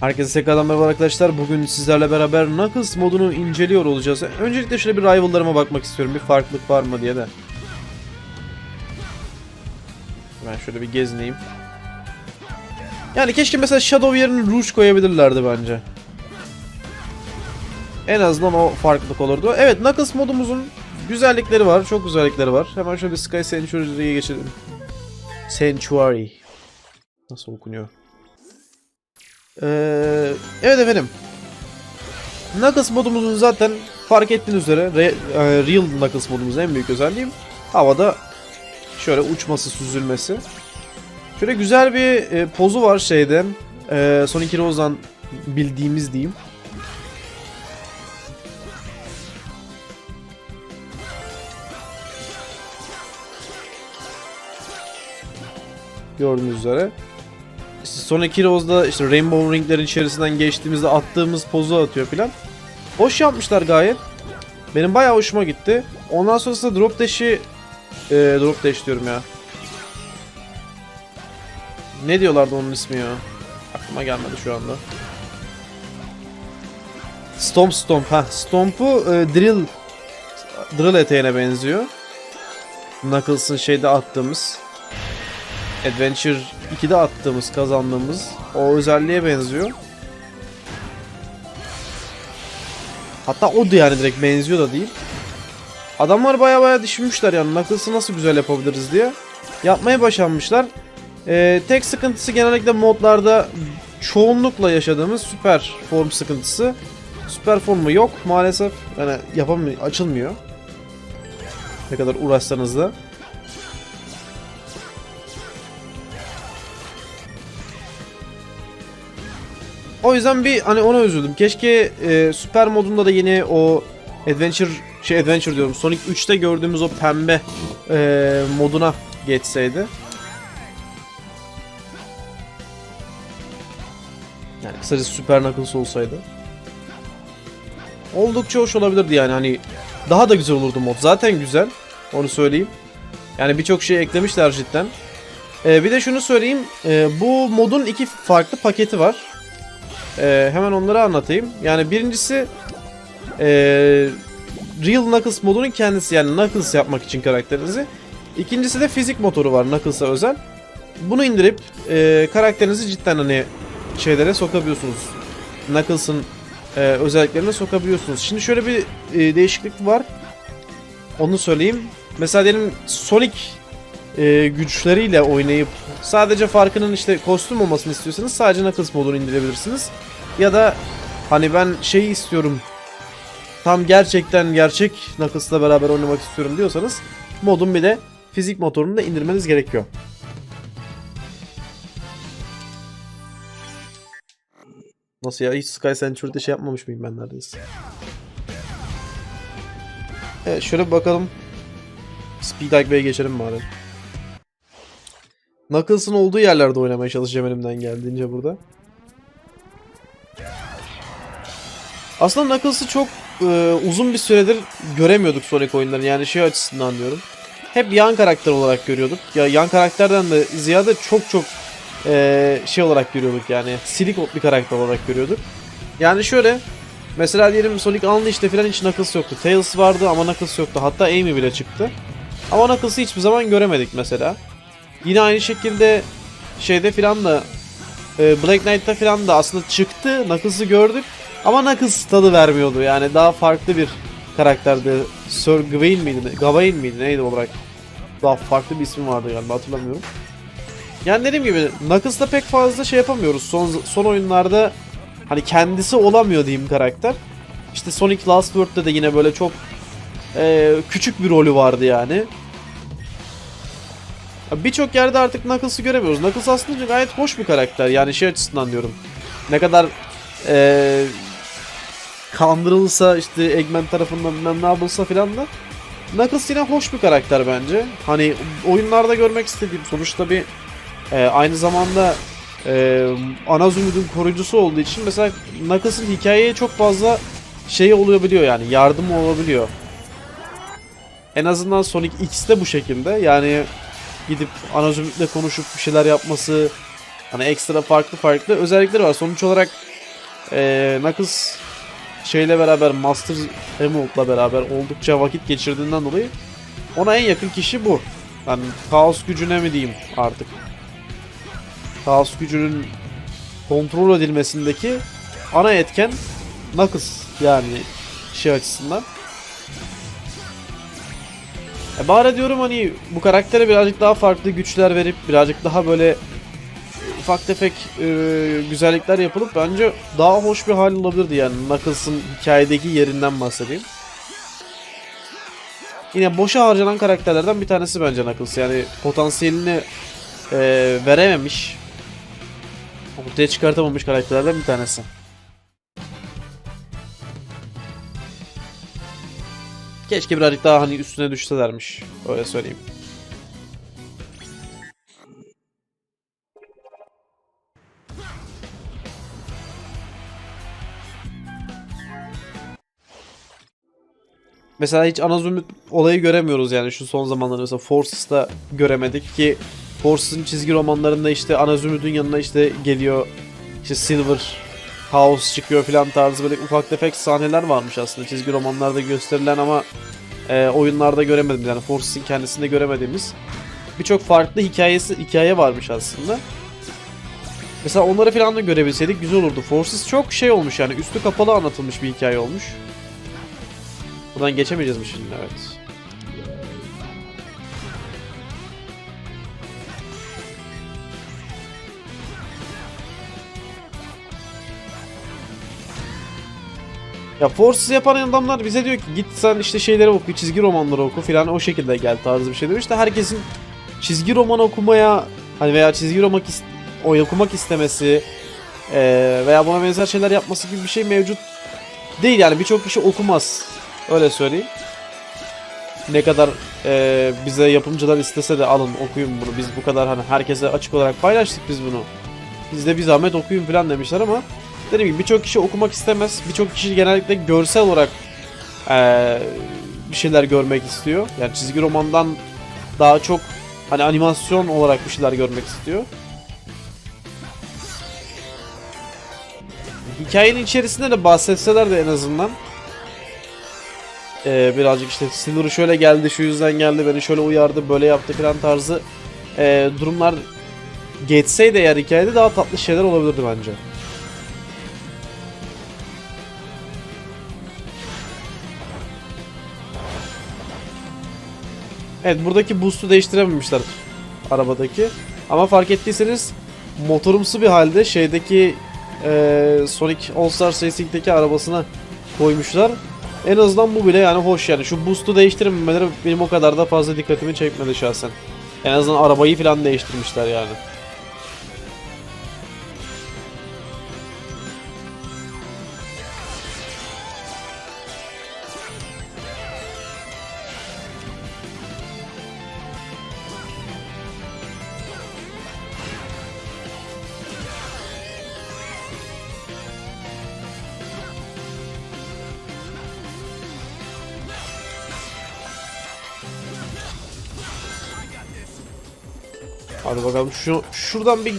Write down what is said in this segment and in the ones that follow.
Herkese tekrardan merhaba arkadaşlar. Bugün sizlerle beraber Knuckles modunu inceliyor olacağız. Öncelikle şöyle bir rival'larıma bakmak istiyorum. Bir farklılık var mı diye de. Ben şöyle bir gezineyim. Yani keşke mesela Shadow yerine Rouge koyabilirlerdi bence. En azından o farklılık olurdu. Evet Knuckles modumuzun güzellikleri var. Çok güzellikleri var. Hemen şöyle bir Sky Sanctuary'ye geçelim. Sanctuary. Nasıl okunuyor? Ee, evet efendim. Knuckles modumuzun zaten fark ettiğiniz üzere re- e, Real Knuckles modumuzun en büyük özelliği havada şöyle uçması, süzülmesi. Şöyle güzel bir e, pozu var şeyde. E, Sonic Heroes'dan bildiğimiz diyeyim. Gördüğünüz üzere. İşte Sonic Heroes'da işte Rainbow Ring'lerin içerisinden geçtiğimizde attığımız pozu atıyor filan. Hoş yapmışlar gayet. Benim bayağı hoşuma gitti. Ondan sonrasında Drop Dash'i e, Drop Dash diyorum ya. Ne diyorlardı onun ismi ya? Aklıma gelmedi şu anda. Stomp Stomp. Ha, Stomp'u e, Drill Drill eteğine benziyor. Knuckles'ın şeyde attığımız Adventure 2'de attığımız, kazandığımız o özelliğe benziyor. Hatta o da yani direkt benziyor da değil. Adamlar baya baya düşünmüşler yani Knuckles'ı nasıl güzel yapabiliriz diye. Yapmaya başarmışlar. Ee, tek sıkıntısı genellikle modlarda çoğunlukla yaşadığımız süper form sıkıntısı. Süper formu yok maalesef. Yani yapamıyor, açılmıyor. Ne kadar uğraşsanız da. O yüzden bir hani ona üzüldüm. Keşke e, süper modunda da yine o adventure şey adventure diyorum. Sonic 3'te gördüğümüz o pembe e, moduna geçseydi. Yani kısacası Super Knuckles olsaydı. Oldukça hoş olabilirdi yani hani daha da güzel olurdu mod. Zaten güzel. Onu söyleyeyim. Yani birçok şey eklemişler cidden. Ee, bir de şunu söyleyeyim. Ee, bu modun iki farklı paketi var. Ee, hemen onları anlatayım. Yani birincisi ee, Real Knuckles modunun kendisi yani Knuckles yapmak için karakterinizi. İkincisi de fizik motoru var Knuckles'a özel. Bunu indirip ee, karakterinizi cidden hani şeylere sokabiliyorsunuz. Knuckles'ın ee, özelliklerine sokabiliyorsunuz. Şimdi şöyle bir ee, değişiklik var. Onu söyleyeyim. Mesela diyelim Sonic e, güçleriyle oynayıp sadece farkının işte kostüm olmasını istiyorsanız sadece Knuckles modunu indirebilirsiniz. Ya da hani ben şeyi istiyorum tam gerçekten gerçek Knuckles'la beraber oynamak istiyorum diyorsanız modun bir de fizik motorunu da indirmeniz gerekiyor. Nasıl ya? Hiç Sky Century'de şey yapmamış mıyım ben neredeyse? Evet şöyle bakalım. Speed Highway'e geçelim bari. Knuckles'ın olduğu yerlerde oynamaya çalışacağım elimden geldiğince burada. Aslında Knuckles'ı çok e, uzun bir süredir göremiyorduk Sonic oyunlarını. Yani şey açısından diyorum. Hep yan karakter olarak görüyorduk. Ya yan karakterden de ziyade çok çok e, şey olarak görüyorduk yani. Silik bir karakter olarak görüyorduk. Yani şöyle Mesela diyelim Sonic Unleashed'de falan hiç Knuckles yoktu. Tails vardı ama Knuckles yoktu. Hatta Amy bile çıktı. Ama Knuckles'ı hiçbir zaman göremedik mesela. Yine aynı şekilde şeyde filan da e, Black Knight'ta filan da aslında çıktı. Knuckles'ı gördük. Ama Knuckles tadı vermiyordu. Yani daha farklı bir karakterdi. Sir Gawain miydi? Gawain miydi? Neydi olarak? Daha farklı bir ismi vardı galiba hatırlamıyorum. Yani dediğim gibi Knuckles'ta pek fazla şey yapamıyoruz. Son son oyunlarda hani kendisi olamıyor diyeyim karakter. İşte Sonic Last World'da da yine böyle çok e, küçük bir rolü vardı yani. Birçok yerde artık Knuckles'ı göremiyoruz. Knuckles aslında gayet hoş bir karakter. Yani şey açısından diyorum. Ne kadar e, kandırılsa işte Eggman tarafından bilmem ne yapılsa filan da Knuckles yine hoş bir karakter bence. Hani oyunlarda görmek istediğim sonuçta bir e, aynı zamanda e, ana zümrüdün koruyucusu olduğu için mesela Knuckles'ın hikayeye çok fazla şey olabiliyor yani yardımı olabiliyor. En azından Sonic X'te bu şekilde. Yani gidip ana zümrütle konuşup bir şeyler yapması hani ekstra farklı farklı özellikleri var. Sonuç olarak eee Knuckles şeyle beraber Master Emerald'la beraber oldukça vakit geçirdiğinden dolayı ona en yakın kişi bu. Yani kaos gücüne mi diyeyim artık. Kaos gücünün kontrol edilmesindeki ana etken Knuckles yani şey açısından. E bari diyorum hani bu karaktere birazcık daha farklı güçler verip birazcık daha böyle ufak tefek e, güzellikler yapılıp bence daha hoş bir hal olabilirdi yani Knuckles'ın hikayedeki yerinden bahsedeyim. Yine boşa harcanan karakterlerden bir tanesi bence Knuckles yani potansiyelini e, verememiş ortaya çıkartamamış karakterlerden bir tanesi. Keşke birazcık daha hani üstüne düşselermiş. Öyle söyleyeyim. Mesela hiç ana zümrüt olayı göremiyoruz yani şu son zamanlarda mesela Forces'ta göremedik ki Forces'ın çizgi romanlarında işte ana zümrütün yanına işte geliyor işte Silver House çıkıyor filan tarzı böyle ufak tefek sahneler varmış aslında çizgi romanlarda gösterilen ama e, oyunlarda göremedim yani Forces'in kendisinde göremediğimiz birçok farklı hikayesi hikaye varmış aslında. Mesela onları falan da görebilseydik güzel olurdu. Forces çok şey olmuş yani üstü kapalı anlatılmış bir hikaye olmuş. Buradan geçemeyeceğiz mi şimdi? Evet. Ya Forces yapan adamlar bize diyor ki git sen işte şeyleri oku, çizgi romanları oku filan o şekilde gel tarzı bir şey demiş de herkesin çizgi roman okumaya hani veya çizgi roman is- okumak istemesi eee, veya buna benzer şeyler yapması gibi bir şey mevcut değil yani birçok kişi okumaz öyle söyleyeyim. Ne kadar eee, bize yapımcılar istese de alın okuyun bunu biz bu kadar hani herkese açık olarak paylaştık biz bunu. Biz de bir zahmet okuyun falan demişler ama dediğim gibi birçok kişi okumak istemez. Birçok kişi genellikle görsel olarak eee, bir şeyler görmek istiyor. Yani çizgi romandan daha çok hani animasyon olarak bir şeyler görmek istiyor. Hikayenin içerisinde de bahsetseler de en azından eee, birazcık işte Silver şöyle geldi, şu yüzden geldi, beni şöyle uyardı, böyle yaptı falan tarzı eee, durumlar geçseydi eğer hikayede daha tatlı şeyler olabilirdi bence. Evet buradaki boost'u değiştirememişler arabadaki. Ama fark ettiyseniz motorumsu bir halde şeydeki eee, Sonic All Stars Racing'deki arabasına koymuşlar. En azından bu bile yani hoş yani. Şu boost'u değiştirmemeleri benim o kadar da fazla dikkatimi çekmedi şahsen. En azından arabayı falan değiştirmişler yani. Hadi bakalım şu şuradan bir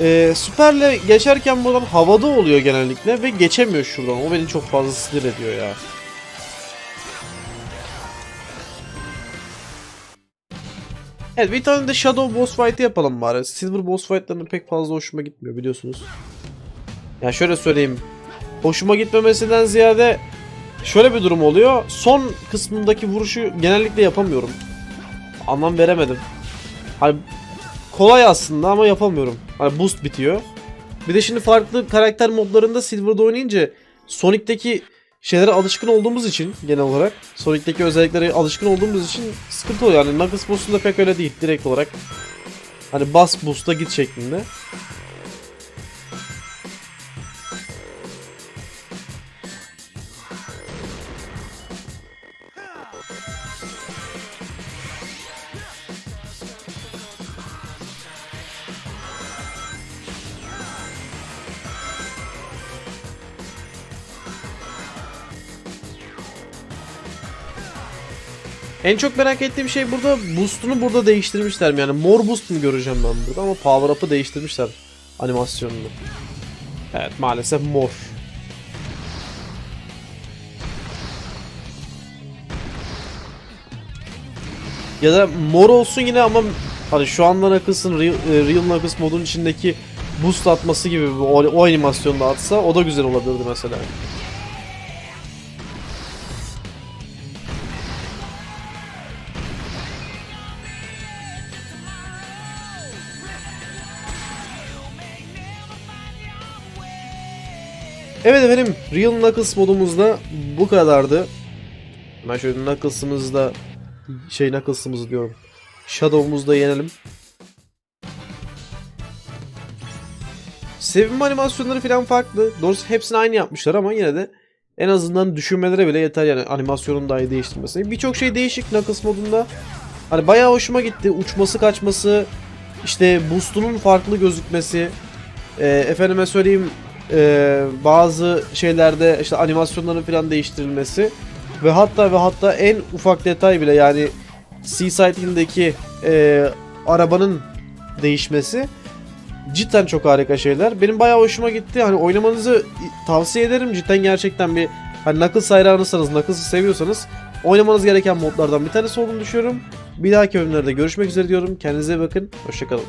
e, süperle geçerken buradan havada oluyor genellikle ve geçemiyor şuradan. O beni çok fazla sinir ediyor ya. Evet bir tane de Shadow Boss Fight'ı yapalım bari. Silver Boss Fight'larını pek fazla hoşuma gitmiyor biliyorsunuz. Ya şöyle söyleyeyim. Hoşuma gitmemesinden ziyade şöyle bir durum oluyor. Son kısmındaki vuruşu genellikle yapamıyorum. Anlam veremedim. Hani kolay aslında ama yapamıyorum. Hani boost bitiyor. Bir de şimdi farklı karakter modlarında Silver'da oynayınca Sonic'teki şeylere alışkın olduğumuz için genel olarak Sonic'teki özelliklere alışkın olduğumuz için sıkıntı oluyor. Yani Knuckles boss'unda pek öyle değil direkt olarak. Hani bas boost'a git şeklinde. En çok merak ettiğim şey burada boost'unu burada değiştirmişler mi? Yani mor boost mu göreceğim ben burada ama power up'ı değiştirmişler animasyonunu. Evet maalesef mor. Ya da mor olsun yine ama hani şu anda Knuckles'ın Real, e, Real Knuckles modun içindeki boost atması gibi o, o animasyonda atsa o da güzel olabilirdi mesela. Evet efendim Real Knuckles modumuzda bu kadardı. Ben şöyle Knuckles'ımızda şey Knuckles'ımızı diyorum. Shadow'umuzda yenelim. Sevim animasyonları falan farklı. Doğrusu hepsini aynı yapmışlar ama yine de en azından düşünmeleri bile yeter yani animasyonun dahi değiştirmesi. Birçok şey değişik Knuckles modunda. Hani bayağı hoşuma gitti. Uçması kaçması, işte boost'unun farklı gözükmesi. E, efendime söyleyeyim e, bazı şeylerde işte animasyonların falan değiştirilmesi. Ve hatta ve hatta en ufak detay bile yani Seaside Hill'deki e, arabanın değişmesi cidden çok harika şeyler. Benim bayağı hoşuma gitti. Hani oynamanızı tavsiye ederim. Cidden gerçekten bir hani Knuckles hayranıysanız, Knuckles'ı seviyorsanız oynamanız gereken modlardan bir tanesi olduğunu düşünüyorum. Bir dahaki bölümlerde görüşmek üzere diyorum. Kendinize bakın. Hoşçakalın.